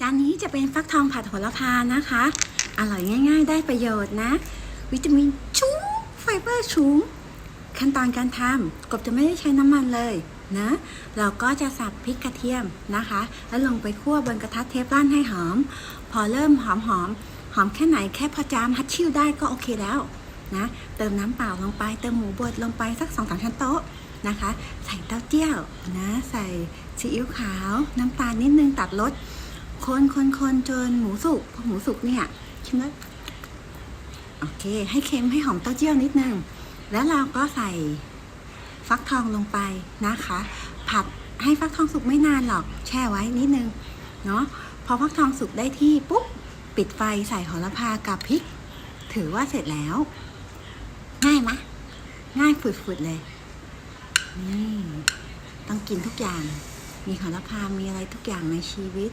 จานนี้จะเป็นฟักทองผัดโหระพานะคะ อร่อยง่าย ๆ ได้ประโยชน์นะ วิตามินชูงไฟเบอร์ชูงขั้นตอนการทำกบจะไม่ได้ใช้น้ำมันเลยนะ เราก็จะสับพริกกระเทียมนะคะ แล้วลงไปคั่วบนกระทะเทฟลอนให้หอม พอเริ่มหอมหอมหอมแค่ไหนแค่พอจามฮัตชิวได้ก็โอเคแล้วนะ เติมน้ำเปล่าลงไป เติมหมูบดลงไปสักสองสามช้อนโต๊ะนะคะ ใส่เต้าเจี้ยวนะ ใส่ซีอิ๊วขาว น้ำตาลนิดนึงตัดรส คนคนคนจนหมูสุกพอหมูสุกเนี่ยชิมแล้วโอเค ให้เค็มให้หอมเต้าเจี้ยวนิดนึง แล้วเราก็ใส่ฟักทองลงไปนะคะ ผัดให้ฟักทองสุกไม่นานหรอกแช่ไว้นิดนึงเนาะพอฟักทองสุกได้ที่ปุ๊บปิดไฟใส่โหระพากับพริก ถือว่าเสร็จแล้ว ง่ายไหมะ ง่ายฝุดๆเลยนี่ต้องกินทุกอย่าง มีโหระพามีอะไรทุกอย่างในชีวิต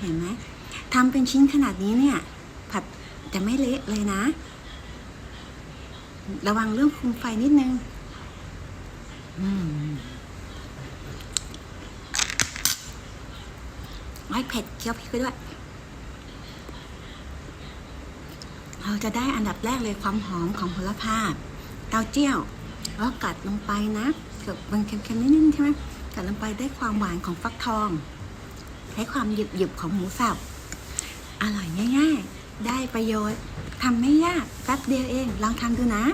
เห็นไหมทำเป็นชิ้นขนาดนี้เนี่ย ผัดจะไม่เละเลยนะ ระวังเรื่องคุมไฟนิดนึงอืมไว้เผ็ดเคี้ยวพริกไปด้วย เราจะได้อันดับแรกเลยความหอมของโหระพาเต้าเจี้ยวแล้วกัดลงไปนะเกือบมันเค็มๆนิดนึงใช่ไหมกัดลงไปได้ความหวานของฟักทอง ให้ความหยุบหยิบของหมูสับ อร่อยง่าย ๆ ได้ประโยชน์ทำไม่ยากแป๊บเดียวเอง ลองทำดูนะ